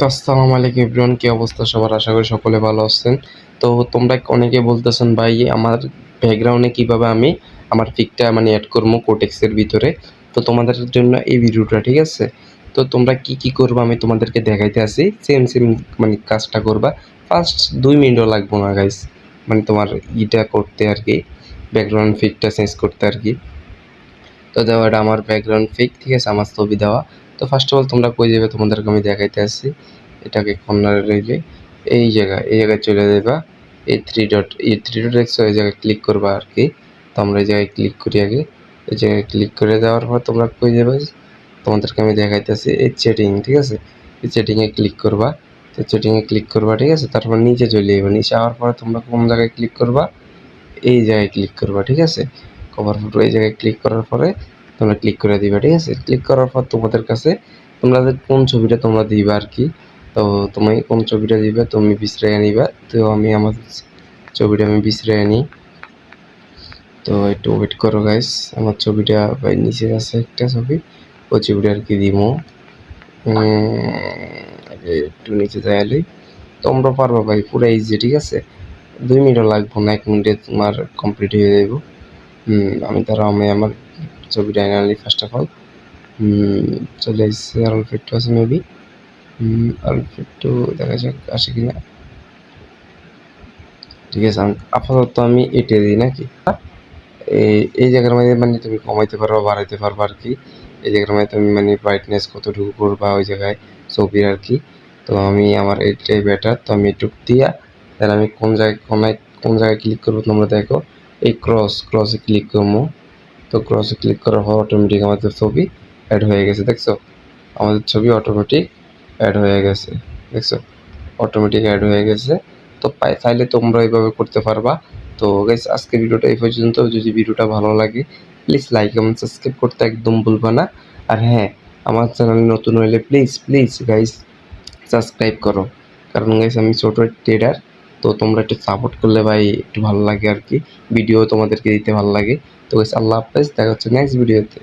তো আসসালামু আলাইকুম এভরিওয়ান, কি অবস্থা সবার? আশা করি সকলে ভালো আছেন। তো তোমরা অনেকে বলতেছেন, ভাই, আমার ব্যাকগ্রাউন্ডে কীভাবে আমি আমার পিকটা মানে অ্যাড করব কোটেক্সের ভিতরে? তো তোমাদের জন্য এই ভিডিওটা, ঠিক আছে? তো তোমরা কি কি করবে আমি তোমাদেরকে দেখাইতে আসি। সেম সেম মানে কাজটা করবা। ফার্স্ট দুই মিনিটও লাগবো না গাইস মানে তোমার ইটা করতে আর কি ব্যাকগ্রাউন্ড পিকটা চেঞ্জ করতে আর কি। তো দেওয়া এটা আমার ব্যাকগ্রাউন্ড পিক ঠিক আছে? আমার ছবি দেওয়া। তো ফার্স্ট অফ অল তোমরা কই যাবে তোমাদেরকে আমি দেখাইতে আসছি। এটাকে কর্নারে রেখে এই জায়গা, এই জায়গায় চলে যাবা এই থ্রি ডট এই থ্রি ডট দেখছ? এই জায়গায় ক্লিক করবা আর কি তো আমরা এই জায়গায় ক্লিক করি আগে। এই জায়গায় ক্লিক করে দেওয়ার পর তোমরা কই যাবে তোমাদেরকে আমি দেখাইতেছি এই চেটিং ঠিক আছে? এই চেটিংয়ে ক্লিক করবা। তো চেটিংয়ে ক্লিক করবা, ঠিক আছে? তারপর নিচে চলে যাবে নিচে আওয়ার পরে তোমরা কোন জায়গায় ক্লিক করবা? এই জায়গায় ক্লিক করবা, ঠিক আছে? কভার ফটো এই জায়গায় ক্লিক করার পরে তোমরা ক্লিক করে দিবা, ঠিক আছে? ক্লিক করার পর তোমাদের কাছে তোমরা কোন ছবিটা তোমরা দিবা আর কি, তো তুমি কোন ছবিটা দিবে তুমি বিছরাইয়া নিবা, তো আমি আমার ছবিটা আমি বিছরাইয়া নিই। তো একটু ওয়েট করো গাইস আমার ছবিটা ভাই নিচে আছে একটা ছবি, ওই ছবিটা আর কি দিমো। একটু নিচে যাইলে তোমরা পারবা ভাই, পুরো ইজি ঠিক আছে? দুই মিনিটও লাগবো না, এক মিনিটে তোমার কমপ্লিট হয়ে যাইব। আমি তারা আমি আমার ছবিটা এনালি ফার্স্ট অফ অল চলে এসেছে অল্প আছে মেবি অল্প একটু দেখা যাক, আসে কিনা। ঠিক আছে আপাতত আমি এটে দিই নাকি? এই জায়গার মধ্যে মানে তুমি কমাইতে পারবা বাড়াইতে পারবা আর কি। এই জায়গার মধ্যে তুমি মানে ব্রাইটনেস কতটুকু করবা ওই জায়গায় ছবির আর কি। তো আমি আমার এইটাই বেটার তো আমি এটুক দিয়া, তাহলে আমি কোন জায়গায় কোন জায়গায় ক্লিক করব তোমরা দেখো। এই ক্রস ক্রসে ক্লিক করব। তো ক্রসে ক্লিক করার পর অটোমেটিক আমাদের ছবি অ্যাড হয়ে গেছে, দেখছ? আমাদের ছবি অটোমেটিক অ্যাড হয়ে গেছে, দেখছ? অটোমেটিক অ্যাড হয়ে গেছে। তো পাই চাইলে তোমরা এইভাবে করতে পারবা। তো গাইস আজকে ভিডিওটা এই পর্যন্ত। যদি ভিডিওটা ভালো লাগে প্লিজ লাইক এবং সাবস্ক্রাইব করতে একদম ভুলবা না। আর হ্যাঁ আমার চ্যানেল নতুন হলে প্লিজ প্লিজ গাইস সাবস্ক্রাইব করো। কারণ গাইস আমি ছোটো ট্রেডার তো তোমরা একটু সাপোর্ট করলে ভাই একটু ভালো লাগে আর কি। ভিডিও তোমাদেরকে দিতে ভালো লাগে। তো আল্লাহ হাফেজ, দেখা হচ্ছে নেক্সট ভিডিওতে